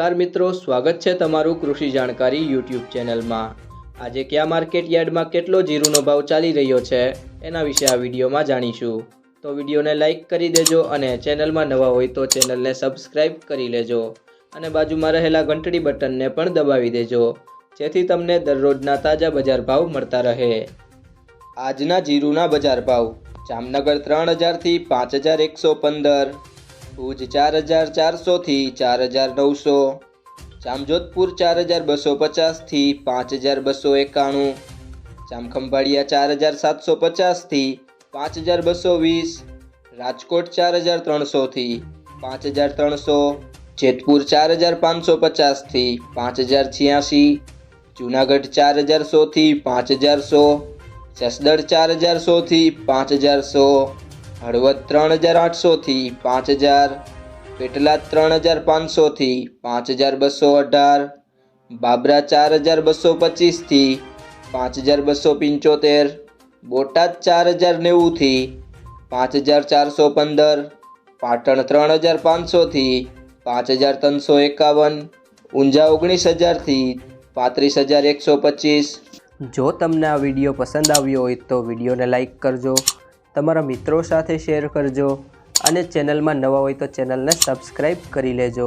નમસ્કાર મિત્રો, સ્વાગત છે તમારું કૃષિ જાણકારી યુટ્યુબ ચેનલમાં. આજે કયા માર્કેટ યાર્ડમાં કેટલો જીરુનો ભાવ ચાલી રહ્યો છે એના વિશે આ વિડીયોમાં જાણીશું. તો વિડીયોને લાઇક કરી દેજો અને ચેનલમાં નવા હોય તો ચેનલને સબસ્ક્રાઇબ કરી લેજો અને બાજુમાં રહેલા ઘંટડી બટનને પણ દબાવી દેજો, જેથી તમને દરરોજના તાજા બજાર ભાવ મળતા રહે. આજના જીરુના બજાર ભાવ, જામનગર ત્રણ હજારથી પાંચ હજાર એકસો પંદર ભુજ ચાર હજાર ચારસોથી ચાર હજાર નવસો. જામજોધપુર ચાર હજાર બસો પચાસથી પાંચ હજાર બસો એકાણું. જામખંભાળિયા ચાર હજાર સાતસો પચાસથી પાંચ હજાર બસો વીસ. રાજકોટ ચાર હજાર ત્રણસોથી પાંચ હજાર ત્રણસો. જેતપુર ચાર હજાર પાંચસો પચાસથી પાંચ હજાર છ્યાસી. જુનાગઢ ચાર હજાર સોથી પાંચ હજાર સો. જસદણ ચાર હજાર સોથી પાંચ હજાર સો. હળવદ ત્રણ હજાર આઠસોથી પાંચ હજાર, પેટલા ત્રણ હજાર પાંચસોથી પાંચ હજાર બસો અઢાર, બાબરા ચાર હજાર બસો પચીસથી પાંચ હજાર બસો પંચોતેર, બોટાદ ચાર હજાર નેવુંથી પાંચ હજાર ચારસો પંદર, પાટણ ત્રણ હજાર પાંચસોથી પાંચ હજાર ત્રણસો એકાવન, ઊંઝા ઓગણીસ હજારથી પાંત્રીસ હજાર એકસો પચીસ. જો તમને આ વીડિયો પસંદ આવ્યો હોય તો વિડીયોને લાઈક કરજો તમારા મિત્રો સાથે શેર કરજો અને ચેનલમાં નવા હોય તો ચેનલને સબસ્ક્રાઈબ કરી લેજો.